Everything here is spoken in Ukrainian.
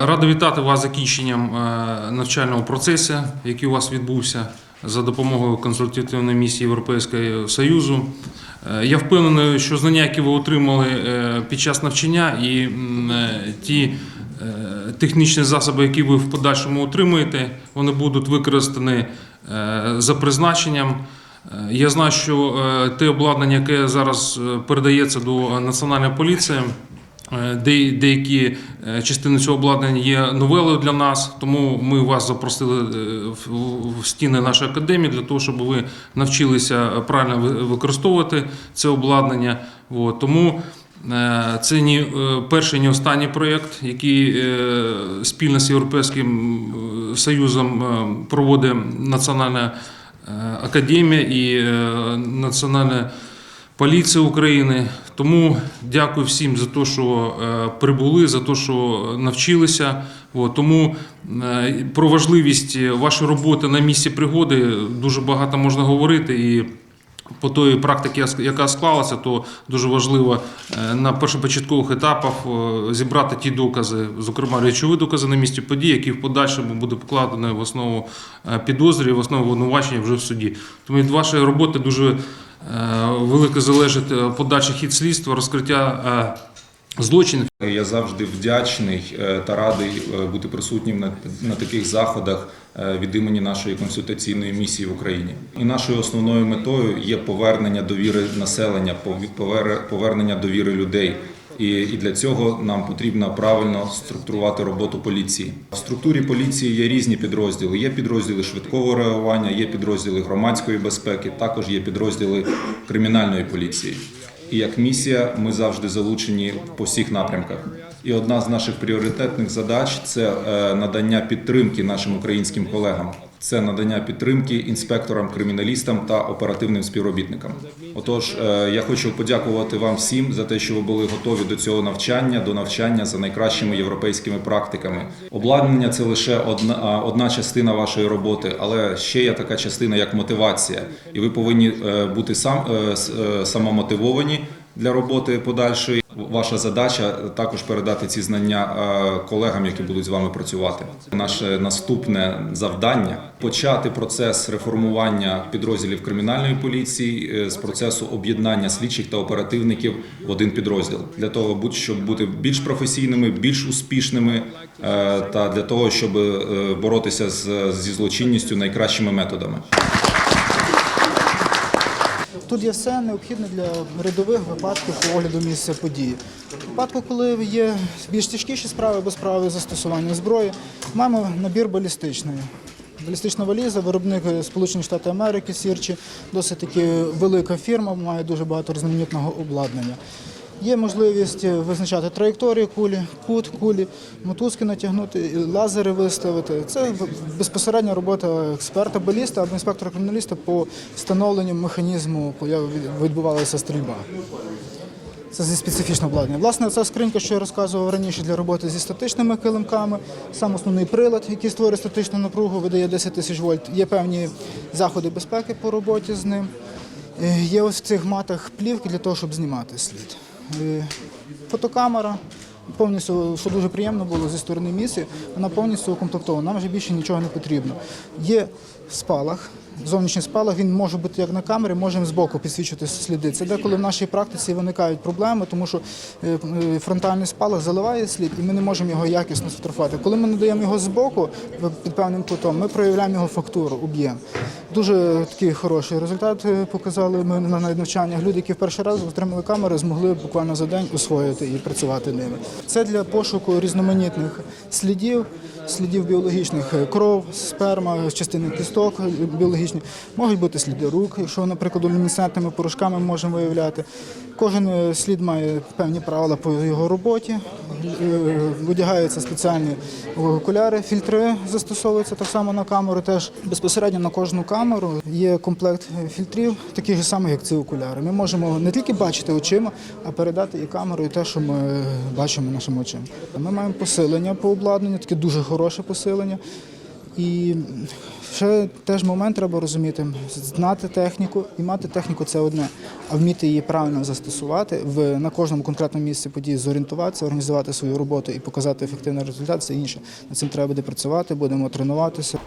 Радо вітати вас закінченням е, навчального процесу, який у вас відбувся за допомогою консультативної місії Європейського Союзу. Е, Я впевнений, що знання, які ви отримали е, під час навчання, і ті технічні засоби, які ви в подальшому отримаєте, вони будуть використані за призначенням. Я знаю, що те обладнання, яке зараз передається до Національної поліції, деякі е, частини цього обладнання є новелою для нас, тому ми вас запросили е, в- стіни нашої академії для того, щоб ви навчилися правильно використовувати це обладнання. Тому е, це не е, перший, не останній проєкт, який е, спільно з Європейським е, Союзом е, проводить Національна е, академія і е, Поліція України. Тому дякую всім за те, що е, прибули, за те, що навчилися. Тому е, про важливість вашої роботи на місці пригоди дуже багато можна говорити. І по тої практики, яка склалася, то дуже важливо е, на першопочаткових етапах зібрати ті докази, зокрема речові докази на місці події, які в подальшому буде покладені в основу підозрі, в основу обвинувачення вже в суді. Тому від вашої роботи дуже е, велике залежить е, подальший хід слідства, розкриття е, злочинів. Я завжди вдячний та радий бути присутнім на, на таких заходах від імені нашої консультаційної місії в Україні. І нашою основною метою є повернення довіри населення, повернення довіри людей. І, і для цього нам потрібно правильно структурувати роботу поліції. В структурі поліції є різні підрозділи. Є підрозділи швидкого реагування, є підрозділи громадської безпеки, також є підрозділи кримінальної поліції. І як місія ми завжди залучені по всіх напрямках. І одна з наших пріоритетних задач це е, надання підтримки нашим українським колегам. Це надання підтримки інспекторам, криміналістам та оперативним співробітникам. Отож, е, я хочу подякувати вам всім за те, що ви були готові до цього навчання, до навчання за найкращими європейськими практиками. Обладнання це лише одна, одна частина вашої роботи, але ще є така частина, як мотивація, і ви повинні е, бути сам е, е, самомотивовані для роботи подальшої. Ваша задача також передати ці знання е, колегам, які будуть з вами працювати. Наше наступне завдання почати процес реформування підрозділів кримінальної поліції е, з процесу об'єднання слідчих та оперативників в один підрозділ для того, щоб бути більш професійними, більш успішними е, та для того, щоб боротися зі злочинністю найкращими методами. Тут є все необхідне для рядових випадків по огляду місця події. У випадку, коли є більш тяжкіші справи або справи застосування зброї, маємо набір балістичної. Балістична валіза, виробник Сполучені Штати Америки, Сірчі, досить таки велика фірма, має дуже багато різноманітного обладнання. Є можливість визначати траєкторію кулі, кут кулі, мотузки натягнути, лазери виставити. Це безпосередня робота експерта баліста або інспектора криміналіста по встановленню механізму, коли відбувалася стрільба. Це зі специфічного обладнання. Власне, ця скринька, що я розказував раніше для роботи зі статичними килимками, сам основний прилад, який створює статичну напругу, видає 10 тисяч вольт. Є певні заходи безпеки по роботі з ним. Е, Є ось в цих матах плівки для того, щоб знімати слід. Е, Фотокамера. Повністю, що дуже приємно було зі сторони місії, вона повністю укомплектована. Нам вже більше нічого не потрібно. Є спалах, зовнішній спалах, він може бути як на камері, можемо збоку підсвічувати сліди. Це деколи в нашій практиці виникають проблеми, тому що е, е, фронтальний спалах заливає слід, і ми не можемо його якісно сфотографувати. Коли ми надаємо його збоку під певним кутом, ми проявляємо його фактуру, об'єм. Дуже такий хороший результат е, показали ми на навчаннях. Люди, які в перший раз отримали камери, змогли буквально за день освоїти і працювати ними. Це для пошуку різноманітних слідів, слідів біологічних е, кров, сперма, частини кісток біологічні. Можуть бути сліди рук, якщо, наприклад, люмінесцентними порошками можемо виявляти. Кожен е, слід має певні правила по його роботі. Видягаються спеціальні окуляри, фільтри застосовуються так само на камеру. Теж безпосередньо на кожну камеру є комплект е, фільтрів, таких же самих, як ці окуляри. Ми можемо не тільки бачити очима, а передати і камерою те, що ми бачимо нашими очима. Ми маємо посилення по обладнанню, таке дуже хороше посилення. І ще теж момент треба розуміти: знати техніку і мати техніку це одне, а вміти її правильно застосувати в на кожному конкретному місці події, зорієнтуватися, організувати свою роботу і показати ефективний результат. Це інше. Над цим треба буде працювати, будемо тренуватися.